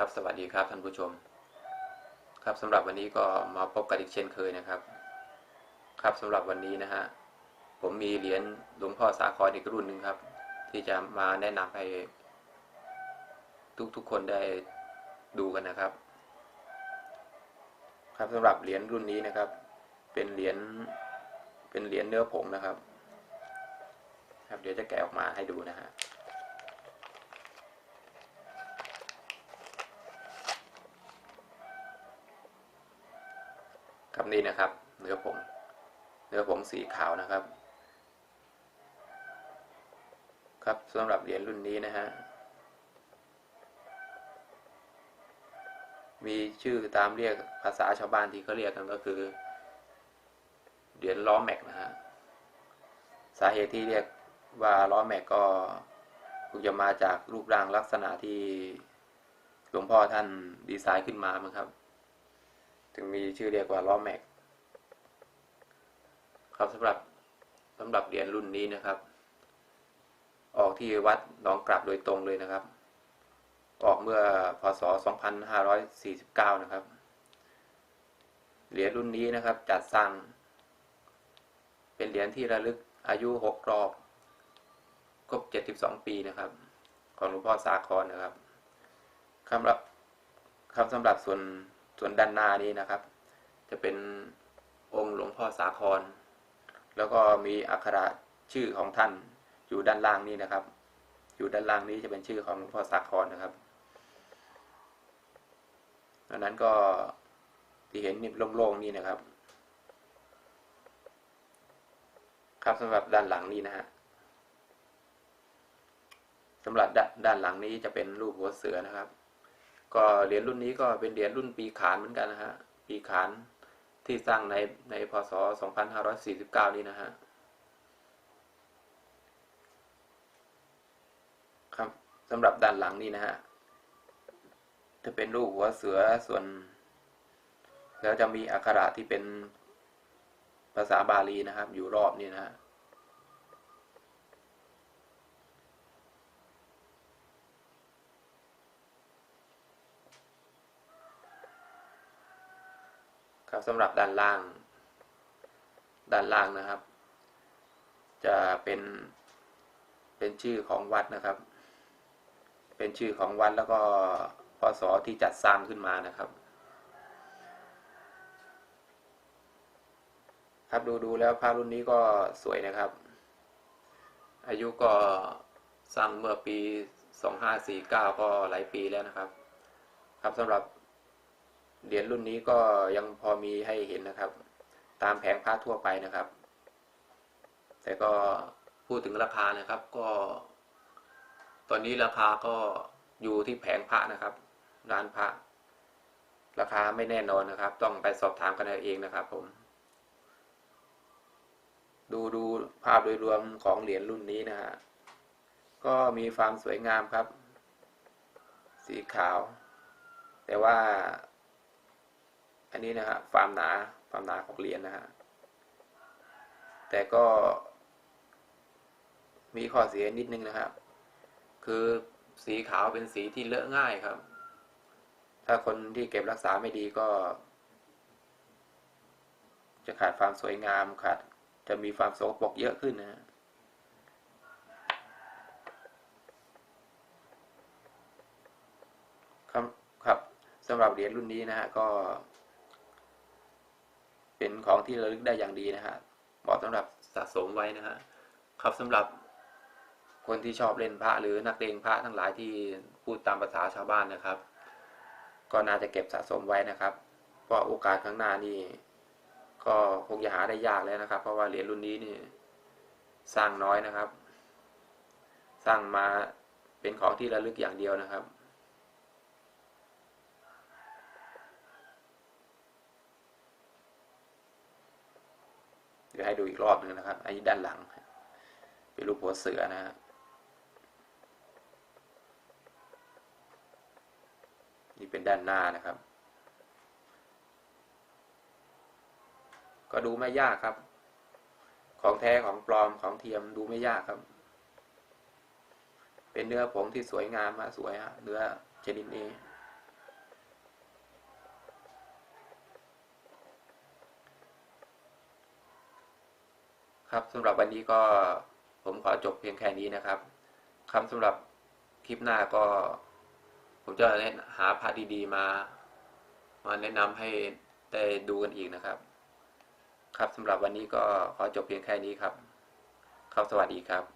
ครับสวัสดีครับท่านผู้ชม ครับสำหรับวันนี้ก็มาพบกันอีกเช่นเคยนะครับ ครับสำหรับวันนี้นะฮะผมมีเหรียญหลวงพ่อสาครอีกรุ่นหนึ่งครับ ที่จะมาแนะนำให้ ทุกๆคนได้ดูกันนะครับ ครับสำหรับเหรียญรุ่นนี้นะครับ เป็นเหรียญเป็นเหรียญเนื้อผงนะครับ ครับเดี๋ยวจะแกะออกมาให้ดูนะฮะ ครับนี่นะครับ เนื้อผงเนื้อผงสีขาวนะครับ ครับสำหรับเหรียญรุ่นนี้นะฮะมีชื่อตามเรียกภาษาชาวบ้านที่เขาเรียกกันก็คือเหรียญล้อแม็กนะฮะสาเหตุที่เรียกว่าล้อแม็กก็คงจะมาจากรูปร่างลักษณะที่หลวงพ่อท่านดีไซน์ขึ้นมามั้งครับ ถึงมีชื่อเรียกว่าล้อแม็กครับสำหรับสำหรับเหรียญรุ่นนี้นะครับ ออกที่วัดหนองกลับโดยตรงเลยนะครับ ออกเมื่อพศ 2549 นะครับ เหรียญรุ่นนี้นะครับจัดสร้าง เป็นเหรียญที่ระลึกอายุ 6 รอบครบ 72 ปีนะครับ ของหลวงพ่อสาครนะครับคำรับคำสำหรับส่วน ส่วนด้านหน้านี้นะครับ จะเป็นองค์หลวงพ่อสาคร แล้วก็มีอักขระชื่อของท่านอยู่ด้านล่างนี้นะครับ อยู่ด้านล่างนี้จะเป็นชื่อของหลวงพ่อสาครนะครับดังนั้นก็ที่เห็นนี่โล่งๆนี่นะครับ ครับสำหรับด้านหลังนี้นะฮะสำหรับด้านหลังนี้จะเป็นรูปหัวเสือนะครับ ก็เหรียญรุ่นนี้ก็เป็นเหรียญรุ่นปีขานเหมือนกันนะฮะ ปีขานที่สร้างในในพศ 2549 นี้นะฮะครับสำหรับด้านหลังนี่นะฮะจะเป็นรูปหัวเสือส่วน แล้วจะมีอักขระที่เป็นภาษาบาลีนะครับ อยู่รอบนี่นะฮะ ครับสำหรับด้านล่าง ด้านล่างนะครับ จะเป็นเป็นชื่อของวัดนะครับ เป็นชื่อของวัดแล้วก็พศที่จัดสร้างขึ้นมานะครับ ครับดูดูแล้วพระรุ่นนี้ก็สวยนะครับ อายุก็สร้างเมื่อปี 2549 ก็หลายปีแล้วนะครับ ครับสำหรับ เหรียญรุ่นนี้ก็ยังพอมีให้เห็นนะครับ ตามแผงพระทั่วไปนะครับ แต่ก็พูดถึงราคานะครับ ก็ ตอนนี้ราคาก็อยู่ที่แผงพระนะครับ ร้านพระ ราคาไม่แน่นอนนะครับ ต้องไปสอบถามกันเองนะครับ ผม ดูดูภาพโดยรวมของเหรียญรุ่นนี้นะฮะก็มีความสวยงามครับ สีขาว แต่ว่า อันนี้นะฮะความหนาความหนาของเหรียญนะฮะแต่ก็มีข้อเสียนิดนึงนะครับ คือสีขาวเป็นสีที่เลอะง่ายครับ ถ้าคนที่เก็บรักษาไม่ดีก็ จะขาดความสวยงามขาดจะมีความโสกปรกเยอะขึ้นนะ ครับครับสำหรับเหรียญรุ่นนี้นะฮะก็เป็น ของที่ระลึกได้อย่างดีนะฮะเหมาะสำหรับสะสมไว้นะฮะครับสำหรับคนที่ชอบเล่นพระหรือนักเลงพระทั้งหลายที่พูดตามภาษาชาวบ้านนะครับ ก็น่าจะเก็บสะสมไว้นะครับ เพราะโอกาสข้างหน้านี่ก็คงจะหาได้ยากแล้วนะครับ เพราะว่าเหรียญรุ่นนี้นี่สร้างน้อยนะครับ สร้างมาเป็นของที่ระลึกอย่างเดียวนะครับ เดี๋ยวให้ดูอีกรอบหนึ่งนะครับ อันนี้ด้านหลัง เป็นรูปหัวเสือนะฮะนี่เป็นด้านหน้านะครับ ก็ดูไม่ยากครับ ของแท้ของปลอมของเทียมดูไม่ยากครับ เป็นเนื้อผงที่สวยงามฮะสวยฮะเนื้อชนิดนี้ ครับสำหรับวันนี้ก็ผมขอจบเพียงแค่นี้นะครับคำสำหรับคลิปหน้าก็ ผมจะแนหาพระดีๆมา มาแนะนำให้ได้ดูกันอีกนะครับ ครับสำหรับวันนี้ก็ขอจบเพียงแค่นี้ครับครับสวัสดีครับ